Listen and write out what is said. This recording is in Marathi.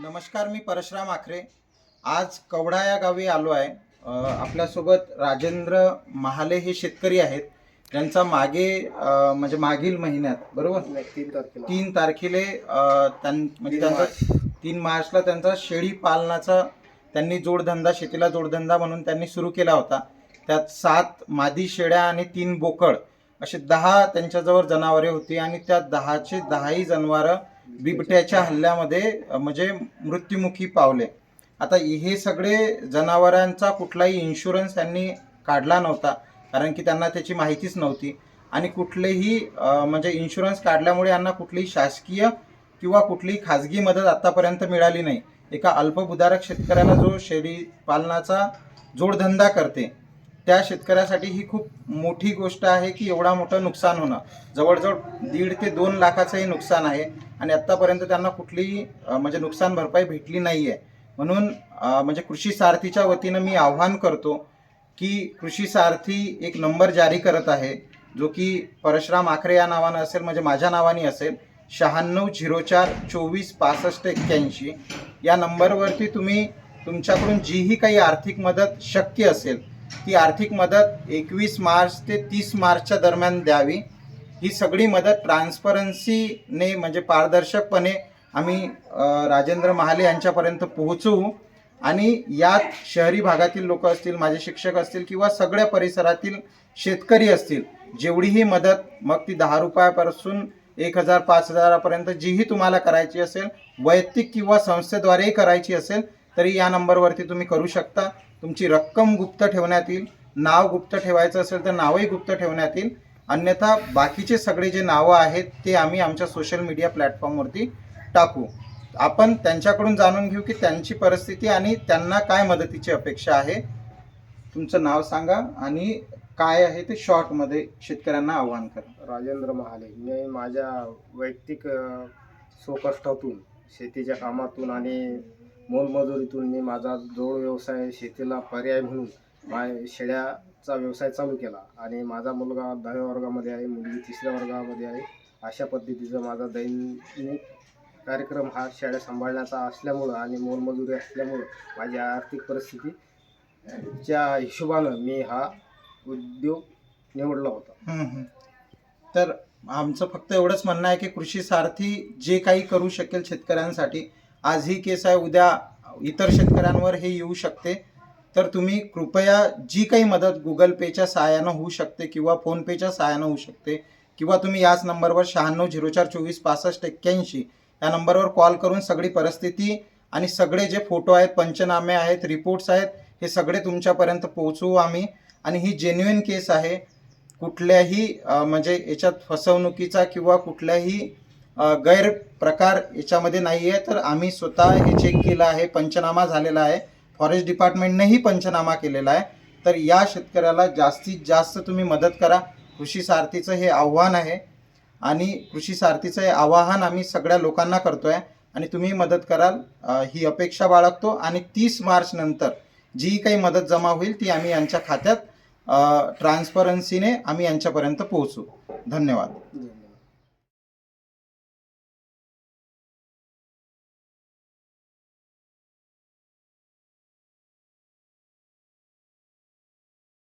नमस्कार मी परशुराम आखरे. आज कवडा या गावी आलो आहे. आपल्यासोबत राजेंद्र महाले हे शेतकरी आहेत. त्यांचा मागे म्हणजे मागील महिन्यात बरोबर? तीन तारखेला. तीन म्हणजे त्यांचा तीन मार्चला त्यांचा शेळी पालनाचा त्यांनी जोडधंदा शेतीला जोडधंदा म्हणून त्यांनी सुरू केला होता. त्यात सात मादी शेळ्या आणि तीन बोकड असे दहा त्यांच्याजवळ जनावरे होती आणि त्या दहाचे दहाही जनावरं बिबट्याच्या हल्ल्यामध्ये म्हणजे मृत्युमुखी पावले. आता हे सगळे जनावरांचा कुठलाही इन्शुरन्स त्यांनी काढला नव्हता कारण की त्यांना त्याची माहितीच नव्हती. आणि कुठलेही म्हणजे इन्शुरन्स काढल्यामुळे यांना कुठलीही शासकीय किंवा कुठलीही खाजगी मदत आतापर्यंत मिळाली नाही. एका अल्पभूधारक शेतकऱ्याला जो शेळी पालनाचा जोडधंदा करते त्या शेतकऱ्यासाठी ही खूप मोठी गोष्ट आहे की एवढा मोठं नुकसान होणं. जवळजवळ दीड ते दोन लाखाचंही नुकसान आहे आणि आत्तापर्यंत त्यांना कुठलीही म्हणजे नुकसान भरपाई भेटली नाही आहे म्हणून म्हणजे कृषी सारथीच्या वतीनं मी आव्हान करतो की कृषी सारथी एक नंबर जारी करत आहे जो की परशुराम आखरे या नावानं असेल म्हणजे माझ्या नावाने असेल शहाण्णव झिरो चार चोवीस पासष्ट एक्क्याऐंशी. या नंबरवरती तुम्ही तुमच्याकडून जीही काही आर्थिक मदत शक्य असेल ती आर्थिक मदत एकवीस मार्च ते तीस मार्चच्या दरम्यान द्यावी. ही सगळी मदत ट्रान्सपरन्सीने म्हणजे पारदर्शकपणे आम्ही राजेंद्र महाले यांच्यापर्यंत पोहोचवू आणि यात शहरी भागातील लोक असतील माझे शिक्षक असतील किंवा सगळ्या परिसरातील शेतकरी असतील जेवढीही मदत मग ती दहा रुपयापासून एक हजार पाच हजारापर्यंत जीही तुम्हाला करायची असेल वैयक्तिक किंवा संस्थेद्वारेही करायची असेल तरी या नंबरवरती तुम्ही करू शकता. तुमची रक्कम गुप्त ठेवण्यात येईल. नाव गुप्त ठेवायचं असेल तर नावही गुप्त ठेवण्यात येईल. अन्यथा बाकीचे सगळे जे नावं आहेत ते आम्ही आमच्या सोशल मीडिया प्लॅटफॉर्मवरती टाकू. आपण त्यांच्याकडून जाणून घेऊ की त्यांची परिस्थिती आणि त्यांना काय मदतीची अपेक्षा आहे. तुमचं नाव सांगा आणि काय आहे ते शॉर्टमध्ये शेतकऱ्यांना आव्हान करा. राजेंद्र महाले. मी माझ्या वैयक्तिक अ, स्वकष्टातून शेतीच्या कामातून आणि मोलमजुरीतून मी माझा जोड व्यवसाय शेतीला पर्याय म्हणून माय शेळ्याचा व्यवसाय चालू केला. आणि माझा मुलगा दहाव्या वर्गामध्ये आहे मुलगी तिसऱ्या वर्गामध्ये आहे. अशा पद्धतीचा माझा दैनिक कार्यक्रम हा शेळ्या सांभाळण्याचा असल्यामुळं आणि मोलमजुरी असल्यामुळं माझी आर्थिक परिस्थिती च्या हिशोबानं मी हा उद्योग निवडला होता. तर आमचं फक्त एवढंच म्हणणं आहे की कृषी सारथी जे काही करू शकेल शेतकऱ्यांसाठी आज ही केस आहे उद्या इतर शेतकऱ्यांवर हे येऊ शकते. तर तुम्ही कृपया जी काही मदत गुगल पेच्या सहाय्यानं होऊ शकते किंवा फोनपेच्या सहाय्यानं होऊ शकते किंवा तुम्ही याच नंबरवर शहाण्णव झिरो चार चोवीस पासष्ट एक्क्याऐंशी या नंबरवर कॉल करून सगळी परिस्थिती आणि सगळे जे फोटो आहेत पंचनामे आहेत रिपोर्ट्स आहेत हे सगळे तुमच्यापर्यंत पोहोचवू आम्ही. आणि ही जेन्युइन केस आहे. कुठल्याही म्हणजे याच्यात फसवणुकीचा किंवा कुठल्याही गैरप्रकार याच्यामध्ये नाही आहे तर आम्ही स्वतः हे चेक केलं आहे. पंचनामा झालेला आहे. फॉरेस्ट डिपार्टमेंटनेही पंचनामा केलेला आहे. तर या शेतकऱ्याला जास्तीत जास्त तुम्ही मदत करा. कृषी सारथीचं हे आव्हान आहे. आणि कृषी सारथीचं हे आवाहन आम्ही सगळ्या लोकांना करतो आहे आणि तुम्ही मदत कराल. ही अपेक्षा बाळगतो. आणि तीस मार्च नंतर जी काही मदत जमा होईल ती आम्ही यांच्या खात्यात ट्रान्सपरन्सीने आम्ही यांच्यापर्यंत पोहोचू. धन्यवाद.